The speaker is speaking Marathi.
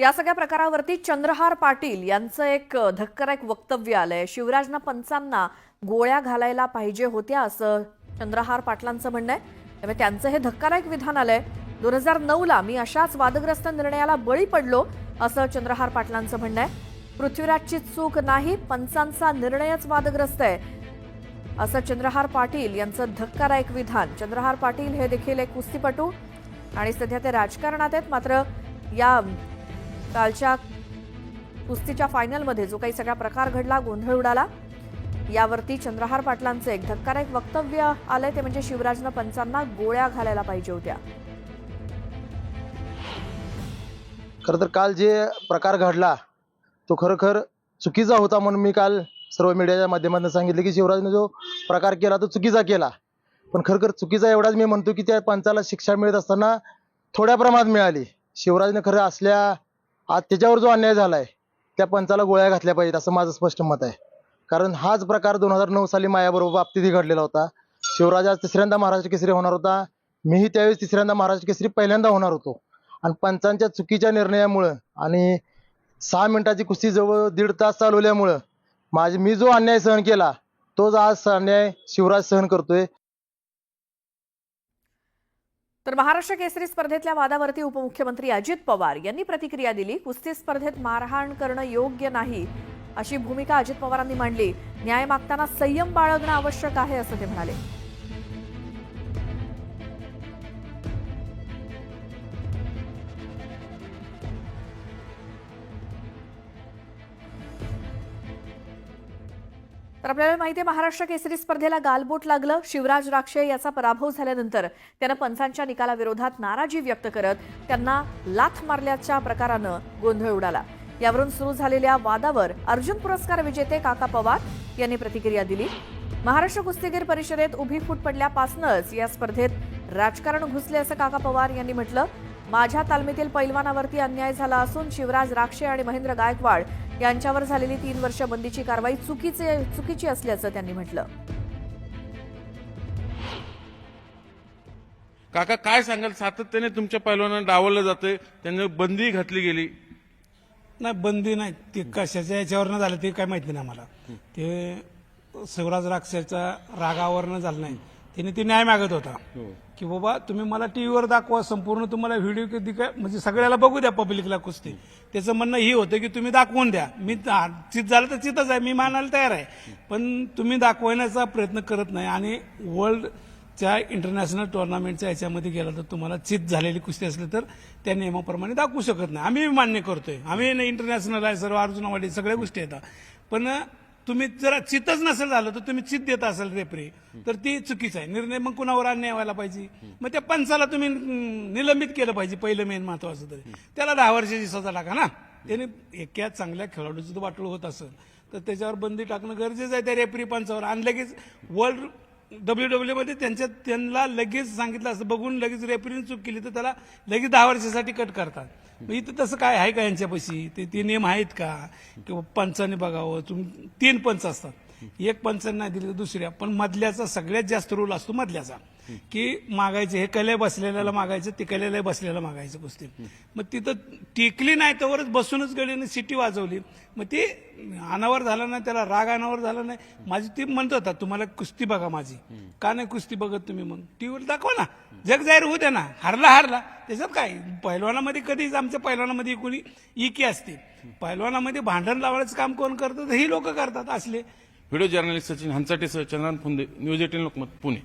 या सगळ्या प्रकारावरती चंद्रहार पाटील यांचं एक अ, धक्कादायक वक्तव्य आलंय. शिवराजना पंचांना गोळ्या घालायला पाहिजे होत्या असं चंद्रहार पाटलांचं म्हणणं आहे. त्यामुळे त्यांचं हे धक्कादायक विधान आलंय. दोन हजार नऊला मी अशाच वादग्रस्त निर्णयाला बळी पडलो असं चंद्रहार पाटलांचं म्हणणं आहे. पृथ्वीराजची चूक नाही पंचांचा निर्णयच वादग्रस्त आहे असं चंद्रहार पाटील यांचं धक्कादायक विधान. चंद्रहार पाटील हे देखील एक कुस्तीपटू आणि सध्या ते राजकारणात आहेत. मात्र या कालच्या कुस्तीच्या फायनलमध्ये जो काही सगळा प्रकार घडला गोंधळ उडाला यावरती चंद्रहार पाटलांचं एक धक्कादायक वक्तव्य आलंय. ते म्हणजे शिवराजनं पंचांना गोळ्या घालायला पाहिजे होत्या. खरं तर काल जे प्रकार घडला तो खरोखर चुकीचा होता म्हणून मी काल सर्व मीडियाच्या माध्यमातून सांगितलं की शिवराजने जो प्रकार केला तो चुकीचा केला. पण खरोखर चुकीचा एवढाच मी म्हणतो की त्या पंचाला शिक्षा मिळत असताना थोड्या प्रमाणात मिळाली. शिवराजने खरं असल्या आज त्याच्यावर जो अन्याय झालाय त्या पंचाला गोळ्या घातल्या पाहिजेत असं माझं स्पष्ट मत आहे. कारण हाच प्रकार दोन हजार नऊ साली मायाबरोबर बाबतीतही घडलेला होता. शिवराज आज तिसऱ्यांदा महाराष्ट्र केसरी होणार होता. मीही त्यावेळेस तिसऱ्यांदा महाराष्ट्र केसरी पहिल्यांदा होणार होतो. आणि पंचांच्या चुकीच्या निर्णयामुळं आणि सहा मिनिटाची कुस्ती जवळ दीड तास चालवल्यामुळं माझी मी जो अन्याय सहन केला तोच आज अन्याय शिवराज सहन करतोय. तर महाराष्ट्र केसरी स्पर्धेतल्या वादावरती उपमुख्यमंत्री अजित पवार यांनी प्रतिक्रिया दिली कुस्ती स्पर्धेत मारहाण करणं योग्य नाही अशी भूमिका अजित पवारांनी मांडली. न्याय मागताना संयम बाळगणं आवश्यक आहे असं ते म्हणाले. तर आपल्याला माहिती आहे महाराष्ट्र केसरी स्पर्धेला गालबोट लागलं. शिवराज राक्षे याचा पराभव झाल्यानंतर त्यानं पंचांच्या निकालाविरोधात नाराजी व्यक्त करत त्यांना लाथ मारल्याच्या प्रकारानं गोंधळ उडाला. यावरून सुरू झालेल्या वादावर अर्जुन पुरस्कार विजेते काका पवार यांनी प्रतिक्रिया दिली. महाराष्ट्र कुस्तीगीर परिषदेत उभी फूट पडल्यापासूनच या स्पर्धेत राजकारण घुसले असं काका पवार यांनी म्हटलं. माझ्या तालमीतील पैलवानावरती अन्याय झाला असून शिवराज राक्षे आणि महेंद्र गायकवाड यांच्यावर झालेली तीन वर्ष बंदीची कारवाई चुकीचे चुकीची असल्याचं त्यांनी म्हटलं. काका काय सांगाल? सातत्याने तुमच्या पैलवानांना डावललं जातंय. त्यांना बंदी घातली गेली. नाही बंदी नाही. ते कशाच्या याच्यावरनं झालं ते काय माहिती नाही आम्हाला. ते शिवराज राक्षसच्या रागावरनं झालं नाही. त्याने ते न्याय मागत होता. की बाबा तुम्ही मला टीव्हीवर दाखवा संपूर्ण तुम्हाला व्हिडिओ कधी काय म्हणजे सगळ्याला बघू द्या पब्लिकला कुस्ती. त्याचं म्हणणं ही होतं की तुम्ही दाखवून द्या. मी चित झालं तर चितच आहे मी मानायला तयार आहे. पण तुम्ही दाखवण्याचा प्रयत्न करत नाही आणि वर्ल्ड त्या इंटरनॅशनल टुर्नामेंटच्या याच्यामध्ये गेला तर तुम्हाला चित झालेली कुस्ती असली तर त्या नियमाप्रमाणे दाखवू शकत नाही. आम्ही मान्य करतोय. आम्ही इंटरनॅशनल आहे सर्व अर्जुनावाडी सगळ्या गोष्टी येतात पण तुम्ही जरा चितच नसेल झालं तर तुम्ही चित देत असाल रेफरी तर ती चुकीचं आहे. निर्णय मग कुणावर अन्याय व्हायला पाहिजे? मग त्या पंचाला तुम्ही निलंबित केलं पाहिजे पहिलं मेन महत्वाचं तरी. त्याला दहा वर्षाची सजा टाका ना. त्याने एका चांगल्या खेळाडूचं वाटलं होत असेल तर त्याच्यावर बंदी टाकणं गरजेचं आहे त्या रेफरी पंचावर. आणलं की वर्ल्ड डब्ल्यू डब्ल्यू मध्ये त्यांच्या त्यांना लगेच सांगितलं असं बघून लगेच रेफरीने चूक केली तर त्याला लगेच दहा वर्षासाठी कट करतात. मग इथं तसं काय आहे का यांच्यापाशी? ते ते नियम आहेत का? किंवा पंचाने बघावं तुम्ही तीन पंच असतात. एक पंचांना नाही दिली दुसऱ्या. पण मधल्याचा सगळ्यात जास्त रोल असतो मधल्याचा. की मागायचं हे कले बसलेल्याला मागायचं ते कल्याला बसलेला मागायचं कुस्ती. मग तिथं टिकली नाही तोवरच बसूनच गडीने सिटी वाजवली. मग ती अनावर झाला नाही त्याला राग अनावर झाला नाही. माझी ती म्हणत होता तुम्हाला कुस्ती बघा माझी. का नाही कुस्ती बघत तुम्ही मग? टीव्हीवर दाखवा ना. जग जाहीर होऊ द्या ना. हारला हारला. त्याच्यात काय? पैलवानामध्ये कधीच आमच्या पैलवानामध्ये कोणी इकी असते. पैलवानामध्ये भांडण लावायचं काम कोण करतं? ही लोक करतात असले. व्हिडिओ जर्नलिस्ट सचिन हंचाटेसह चंद्रान फुंदे न्यूज एटीन लोकमत पुणे.